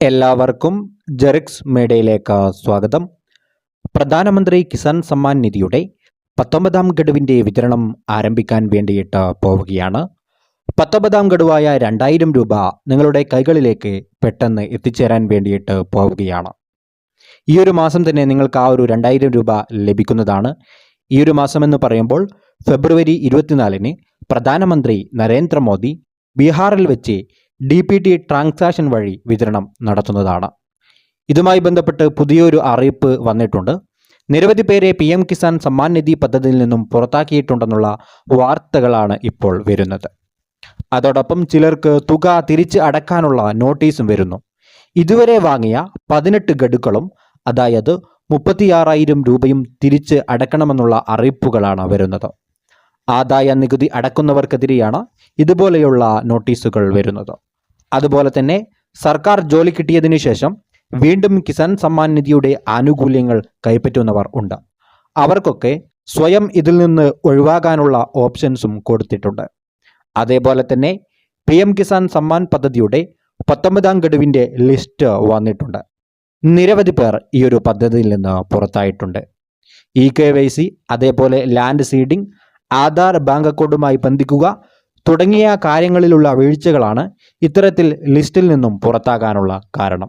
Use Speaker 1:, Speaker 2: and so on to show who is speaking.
Speaker 1: എല്ലാവർക്കും ജെറിക്സ് മേഡയിലേക്ക് സ്വാഗതം. പ്രധാനമന്ത്രി കിസാൻ സമ്മാൻ നിധിയുടെ പത്തൊമ്പതാം ഗഡുവിന്റെ വിതരണം ആരംഭിക്കാൻ വേണ്ടിയിട്ട് പോവുകയാണ്. പത്തൊമ്പതാം ഗഡുവായ രണ്ടായിരം രൂപ നിങ്ങളുടെ കൈകളിലേക്ക് പെട്ടെന്ന് എത്തിച്ചേരാൻ വേണ്ടിയിട്ട് പോവുകയാണ്. ഈ ഒരു മാസം തന്നെ നിങ്ങൾക്ക് ആ ഒരു രണ്ടായിരം രൂപ ലഭിക്കുന്നതാണ്. ഈ ഒരു മാസം എന്ന് പറയുമ്പോൾ ഫെബ്രുവരി ഇരുപത്തിനാലിന് പ്രധാനമന്ത്രി നരേന്ദ്രമോദി ബീഹാറിൽ വെച്ച് ഡി പി ടി ട്രാൻസാക്ഷൻ വഴി വിതരണം നടത്തുന്നതാണ്. ഇതുമായി ബന്ധപ്പെട്ട് പുതിയൊരു അറിയിപ്പ് വന്നിട്ടുണ്ട്. നിരവധി പേരെ പി എം കിസാൻ സമ്മാൻ നിധി പദ്ധതിയിൽ നിന്നും പുറത്താക്കിയിട്ടുണ്ടെന്നുള്ള വാർത്തകളാണ് ഇപ്പോൾ വരുന്നത്. അതോടൊപ്പം ചിലർക്ക് തുക തിരിച്ച് അടക്കാനുള്ള നോട്ടീസും വരുന്നു. ഇതുവരെ വാങ്ങിയ പതിനെട്ട് ഗഡുക്കളും അതായത് മുപ്പത്തിയാറായിരം രൂപയും തിരിച്ച് അടക്കണമെന്നുള്ള അറിയിപ്പുകളാണ് വരുന്നത്. ആദായ നികുതി അടക്കുന്നവർക്കെതിരെയാണ് ഇതുപോലെയുള്ള നോട്ടീസുകൾ വരുന്നത്. അതുപോലെ തന്നെ സർക്കാർ ജോലി കിട്ടിയതിനു ശേഷം വീണ്ടും കിസാൻ സമ്മാൻ നിധിയുടെ ആനുകൂല്യങ്ങൾ കൈപ്പറ്റുന്നവർ ഉണ്ട്. അവർക്കൊക്കെ സ്വയം ഇതിൽ നിന്ന് ഒഴിവാകാനുള്ള ഓപ്ഷൻസും കൊടുത്തിട്ടുണ്ട്. അതേപോലെ തന്നെ പി എം കിസാൻ സമ്മാൻ പദ്ധതിയുടെ പത്തൊമ്പതാം ഗഡുവിന്റെ ലിസ്റ്റ് വന്നിട്ടുണ്ട്. നിരവധി പേർ ഈ ഒരു പദ്ധതിയിൽ നിന്ന് പുറത്തായിട്ടുണ്ട്. ഇ കെ വൈ സി അതേപോലെ ലാൻഡ് സീഡിംഗ് ആധാർ ബാങ്ക് അക്കൗണ്ടുമായി ബന്ധിക്കുക തുടങ്ങിയ കാര്യങ്ങളിലുള്ള വീഴ്ചകളാണ് ഇത്തരത്തിൽ ലിസ്റ്റിൽ നിന്നും പുറത്താകാനുള്ള കാരണം.